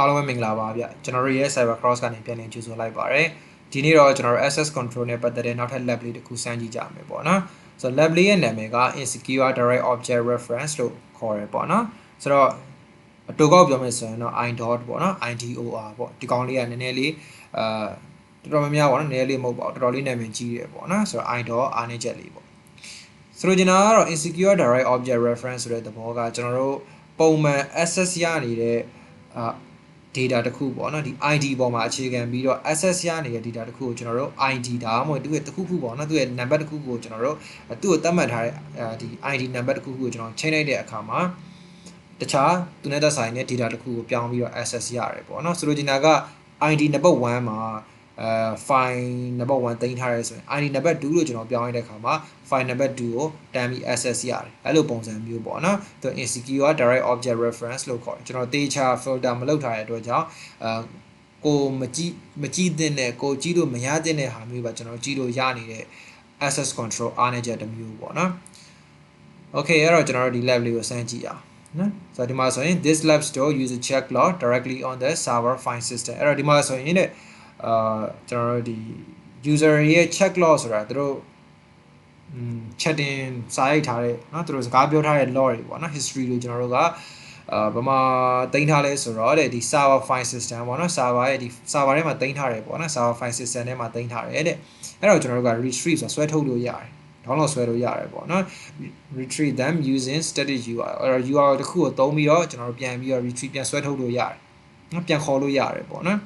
အားလုံးပဲမင်္ဂလာပါဗျကျွန်တော်တို့ရဲ့ Cyber Cross ကနေပြန်လည်ကြိုဆိုလိုက်ပါရယ်ဒီနေ့တော့ကျွန်တော်တို့ access control နဲ့ပတ်သက်တဲ့နောက်ထပ် lab လေးတစ်ခုစမ်းကြည့်ကြမယ်ပေါ့နော်ဆိုတော့ lab လေးရဲ့နာမည်က insecure direct object reference လို့ခေါ်ရပေါ့နော်ဆိုတော့အတူကောက်ပြောမယ်ဆိုရင်တော့ i dot ပေါ့နော် idor ပေါ့ဒီကောင်လေးကနည်းနည်းလေးအာတော်တော်များများပေါ့နော်နည်းနည်းလေးမဟုတ်ပါဘူးတော်တော်လေးနာမည်ကြီးရပေါ့နော်ဆိုတော့ i dot အားနည်းချက်လေးပေါ့ဆိုတော့ကျွန်တော်ကတော့ insecure direct object reference ဆိုတဲ့သဘောကကျွန်တော်တို့ပုံမှန် access ရနေတဲ့အာ data တစ်ခုပေါ့နော်ဒီ ID ပေါ်မှာအခြေခံပြီးတော့ access ရနေတဲ့ data တစ်ခုကိုကျွန်တော်တို့ ID ဒါမှမဟုတ်သူ့ရဲ့တစ်ခုခုပေါ့နော်သူ့ရဲ့ number တစ်ခုကိုကျွန်တော်တို့သူ့ကိုသတ်မှတ်ထားတဲ့ဒီ ID number တစ်ခုခုကိုကျွန်တော်ချိန်လိုက်တဲ့အခါမှာတခြားသူနဲ့သက်ဆိုင်တဲ့ data တစ်ခုကိုပြောင်းပြီးတော့ access ရတယ်ပေါ့နော်ဆိုလိုချင်တာက ID number 1မှာ အဲ file number 1တင်ထားရဲဆိုရင် ID number 2လို့ကျွန်တော်ပြောင်းရတဲ့အခါမှာ file number 2ကိုတန်းပြီး access ရတယ်အဲ့လိုပုံစံမျိုးပေါ့နော်သူ insecure direct object reference လို့ခေါ်တယ်ကျွန်တော်တေချာ filter မလုပ်ထားတဲ့အတွက်ကြောင့်အဲကိုမကြည့်မကြည့်တဲ့နဲ့ကိုကြည့်လို့မရတဲ့နဲ့ဟာမျိုးပါကျွန်တော်ကြည့်လို့ရနေတဲ့ access control အားနည်းချက်တစ်မျိုးပေါ့နော် okay အဲ့တော့ကျွန်တော်တို့ဒီ lab လေးကိုစမ်းကြည့်အောင်နော်ဆိုတော့ဒီမှာဆိုရင် this lab store use a check log directly on the server file system အဲ့တော့ဒီမှာဆိုရင်တဲ့ အာကျွန်တော်တို့ဒီ user ရဲ့ check log ဆိုတာသူတို့อืม chatting စာရိုက်ထားတဲ့เนาะသူတို့စကားပြောထားတဲ့ log တွေပေါ့เนาะ history တွေကျွန်တော်တို့ကအာဘာမှတင်ထားလဲဆိုတော့တဲ့ဒီ server file system ပေါ့เนาะ server ရဲ့ဒီ server ထဲမှာတင်ထားတယ်ပေါ့เนาะ server file system ထဲမှာတင်ထားတယ်တဲ့အဲ့တော့ကျွန်တော်တို့က retrieve ဆိုဆွဲထုတ်လို့ရတယ် download ဆွဲလို့ရတယ်ပေါ့နော် retrieve them using static URL အဲ့တော့ URL တစ်ခုကိုသုံးပြီးတော့ကျွန်တော်တို့ပြန်ပြီးတော့ retrieve ပြန်ဆွဲထုတ်လို့ရတယ်နော်ပြန်ခေါ်လို့ရတယ်ပေါ့နော်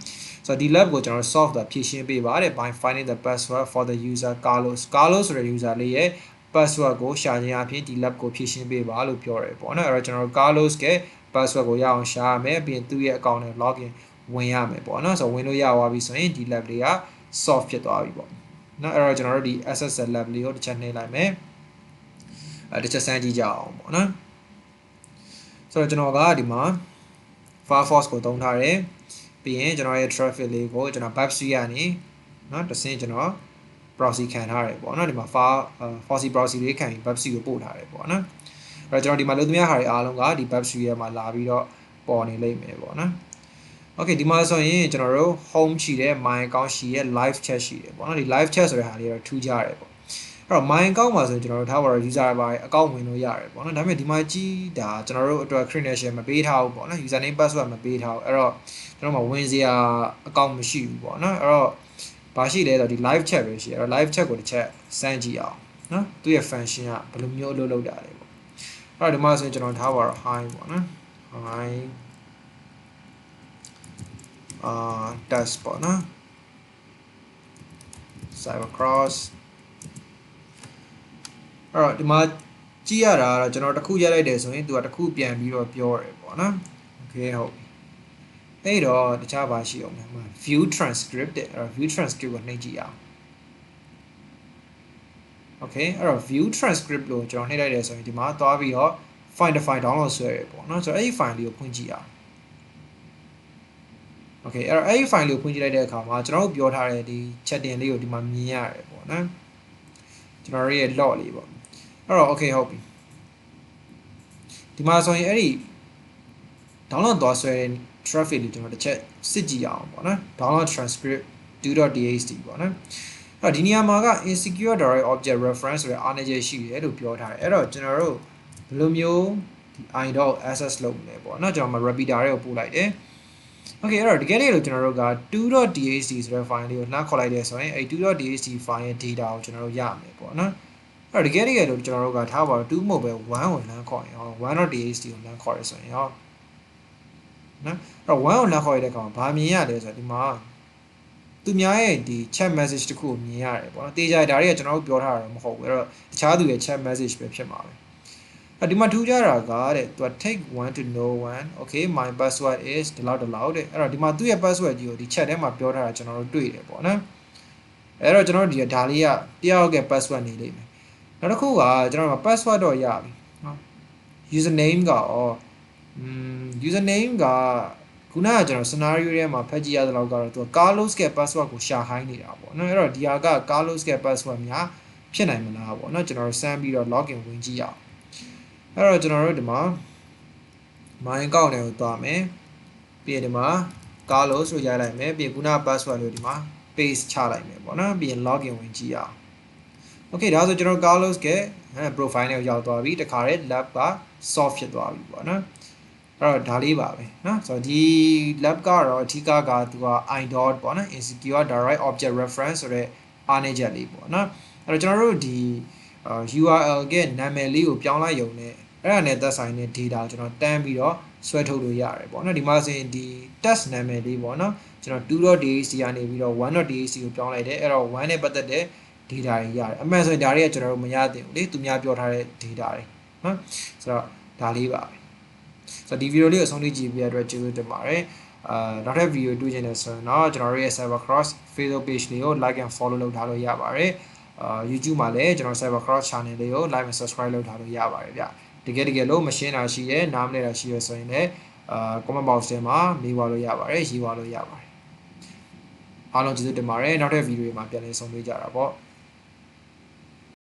ဆိုတော့ဒီ lab ကိုကျွန်တော် solve တာဖြည့်ရှင်းပေးပါတဲ့ by finding the password for the user Carlos Carlos ဆိုတဲ့ user လေးရဲ့ password ကိုရှာခြင်းအပြင်ဒီ lab ကိုဖြည့်ရှင်းပေးပါလို့ပြောတယ်ပေါ့နော်အဲ့တော့ကျွန်တော်တို့ Carlos က password ကိုရအောင်ရှာရမယ်ပြီးရင်သူ့ရဲ့ account နဲ့ login ဝင်ရမယ်ပေါ့နော်ဆိုတော့ဝင်လို့ရသွားပြီဆိုရင်ဒီ lab လေးက solve ဖြစ်သွားပြီပေါ့နော်အဲ့တော့ကျွန်တော်တို့ဒီ SSL lab လေးကိုတစ်ချက်နှိပ်လိုက်မယ်အဲတစ်ချက်စမ်းကြည့်ကြအောင်ပေါ့နော်ဆိုတော့ကျွန်တော်ကဒီမှာ Firefox ကိုသုံးထားတယ် ပြီးရင်ကျွန်တော်ရဲ့ traffic လေးကိုကျွန်တော် Babsuite ကနေနော်တစ်ဆင့်ကျွန်တော် proxy ခံထားတယ်ပေါ့နော်ဒီမှာ file foxy proxy လေးခံပြီး Babsuite ကိုပို့ထားတယ်ပေါ့နော်အဲ့တော့ကျွန်တော်ဒီမှာလုပ်သမျှဟာတွေအားလုံးကဒီ Babsuite ရဲ့မှာလာပြီးတော့ပေါ်နေလိမ့်မယ်ပေါ့နော် Okay ဒီမှာဆိုရင်ကျွန်တော်တို့ home ရှိတယ် my account ရှိတယ် live chat ရှိတယ်ပေါ့နော်ဒီ live chat ဆိုတဲ့ဟာလေးတော့ထူးခြားတယ်ပေါ့ အဲ့တော့ my account မှာဆိုရင်ကျွန်တော်တို့ထားပါတော့ user ပါ account ဝင်လို့ရတယ်ပေါ့နော်ဒါပေမဲ့ဒီမှာကြည့်တာကျွန်တော်တို့အတွက် credential မပေးထားဘူးပေါ့နော် username password မပေးထားဘူးအဲ့တော့ကျွန်တော်မှာဝင်စရာ account မရှိဘူးပေါ့နော်အဲ့တော့ဘာရှိလဲဆိုတော့ဒီ live chat ပဲရှိတယ်အဲ့တော့ live chat ကိုတစ်ချက်စမ်းကြည့်အောင်နော်သူ့ရဲ့ function ကဘယ်လိုမျိုးအလုပ်လုပ်တာလဲပေါ့အဲ့တော့ဒီမှာဆိုရင်ကျွန်တော်ထားပါတော့ hi ပေါ့နော် hi အာ test ပေါ့နော် cyber cross အဲ့တော့ဒီမှာကြည့်ရတာကတော့ကျွန်တော်တစ်ခုရလိုက်တယ်ဆိုရင်သူကတစ်ခုပြန်ပြီးတော့ပြောတယ်ပေါ့နော် okay ဟုတ်ပြီအဲ့တော့တခြားပါရှိအောင်မှာ view transcript တဲ့အဲ့တော့ view transcript ကိုနှိပ်ကြည့်အောင် okay အဲ့တော့ view transcript လို့ကျွန်တော်နှိပ်လိုက်တယ်ဆိုရင်ဒီမှာသွားပြီးတော့ file file download ဆွဲရပေါ့နော်ဆိုတော့အဲ့ဒီ file လေးကိုဖွင့်ကြည့်အောင် okay အဲ့တော့အဲ့ဒီ file လေးကိုဖွင့်ကြည့်လိုက်တဲ့အခါမှာကျွန်တော်တို့ပြောထားတဲ့ဒီ chatting လေးကိုဒီမှာမြင်ရတယ်ပေါ့နော်ကျွန်တော်ရဲ့ log လေးပေါ့ အဲ့တော့ okay ဟုတ်ပြီဒီမှာဆိုရင်အဲ့ဒီ download သွားဆွဲတဲ့ traffic လေးကျွန်တော်တစ်ချက်စစ်ကြည့်အောင်ပေါ့နော် download transcript 2.txt ပေါ့နော်အဲ့တော့ဒီနေရာမှာက insecure direct object reference ဆိုတဲ့အားနည်းချက်ရှိတယ်လို့ပြောထားတယ်အဲ့တော့ကျွန်တော်တို့ဘယ်လိုမျိုးဒီ i.dot access လုပ်မလဲပေါ့နော်ကျွန်တော်မ repeater တွေကိုပို့လိုက်တယ် Okay အဲ့တော့တကယ်လေးလို့ကျွန်တော်တို့က 2.txt ဆိုတဲ့ file လေးကိုနှားခေါ်လိုက်တယ်ဆိုရင်အဲ့ 2.txt file ရဲ့ data ကိုကျွန်တော်တို့ရမယ်ပေါ့နော် အဲ့တော့တကယ်တကယ်လို့ကျွန်တော်တို့ကထားပါတော့2မဟုတ်ပဲ1ကိုနှားခေါ်ရင်ဟော 1.txt ကိုနှားခေါ်ရဆိုရင်ဟောနော်အဲ့တော့1ကိုနှားခေါ်ရတဲ့ကောင်ဘာမြင်ရလဲဆိုတော့ဒီမှာသူများရဲ့ဒီ chat message တခုကိုမြင်ရတယ်ပေါ့နော်တေးကြဒါတွေကကျွန်တော်တို့ပြောထားတာတော့မဟုတ်ဘူးအဲ့တော့တခြားသူရဲ့ chat message ပဲဖြစ်မှာပဲအဲ့ဒီမှာထူးခြားတာကတဲ့သူက take one to know one okay my password is ဒီလောက်ဒီလောက်တဲ့အဲ့တော့ဒီမှာသူ့ရဲ့ password ကြီးကိုဒီ chat ထဲမှာပြောထားတာကျွန်တော်တို့တွေ့တယ်ပေါ့နော်အဲ့တော့ကျွန်တော်တို့ဒီဒါလေးကတယောက်ရဲ့ password နေလိမ့်မယ် နောက်တစ်ခုကကျွန်တော်တို့ password တော့ရပြီနော် username ကဩ username ကခုနကကျွန်တော် scenario ထဲမှာဖတ်ကြည့်ရတဲ့လောက်ကတော့သူက Carlos ရဲ့ password ကိုရှာဟိုင်းနေတာပေါ့နော်အဲ့တော့ဒီဟာက Carlos ရဲ့ password များဖြစ်နိုင်မလားပေါ့နော်ကျွန်တော်တို့စမ်းပြီးတော့ login ဝင်ကြည့်ရအောင်အဲ့တော့ကျွန်တော်တို့ဒီမှာ my account တွေကိုသွားမယ်ပြီးရင်ဒီမှာ Carlos လို့ရိုက်လိုက်မယ်ပြီးရင်ခုန password လို့ဒီမှာ paste ချလိုက်မယ်ပေါ့နော်ပြီးရင် login ဝင်ကြည့်အောင် Okay ဒါဆိုကျွန်တော် Carlos ကအဲ profile နဲ့ရောက်သွားပြီတခါတည်း lab က soft ဖြစ်သွားပြီပေါ့နော်အဲ့တော့ဒါလေးပါပဲเนาะဆိုတော့ဒီ lab ကတော့အထူးကကသူက idot ပေါ့နော် insecure direct object reference ဆိုတဲ့အားနည်းချက်လေးပေါ့နော်အဲ့တော့ကျွန်တော်တို့ဒီ URL ကနာမည်လေးကိုပြောင်းလိုက်ရုံနဲ့အဲ့ဒါနဲ့သက်ဆိုင်တဲ့ data ကိုကျွန်တော်တန်းပြီးတော့ဆွဲထုတ်လို့ရတယ်ပေါ့နော်ဒီမှာဆိုရင်ဒီ test နာမည်လေးပေါ့နော်ကျွန်တော် 2.dac ကနေပြီးတော့ 1.dac ကိုပြောင်းလိုက်တယ်အဲ့တော့1နဲ့ပတ်သက်တဲ့ data တွေရတယ်အမှန်ဆိုရင်ဒါတွေကကျွန်တော်တို့မရသင့်ဘူးလေသူများပြောထားတဲ့ data တွေနော်ဆိုတော့ဒါလေးပါပဲဆိုတော့ဒီဗီဒီယိုလေးကိုအဆုံးထိကြည့်ပြီးရတဲ့အတွက်ကျေးဇူးတင်ပါတယ်အာနောက်ထပ်ဗီဒီယိုတွေ့ချင်တယ်ဆိုရင်တော့ကျွန်တော်တို့ရဲ့ Cyber Cross Facebook page လေးကို like and follow လုပ်ထားလို့ရပါတယ်အာ YouTube မှာလည်းကျွန်တော် Cyber Cross channel လေးကို like and subscribe လုပ်ထားလို့ရပါတယ်ဗျတကယ်တကယ်လို့မရှင်းတာရှိရဲနားမလည်တာရှိရဲဆိုရင်လည်းအာ comment box ထဲမှာမေးပါလို့ရပါတယ်ရေးပါလို့ရပါတယ်အားလုံးကျေးဇူးတင်ပါတယ်နောက်ထပ်ဗီဒီယိုမှာပြန်လည်ဆုံတွေ့ကြတာပေါ့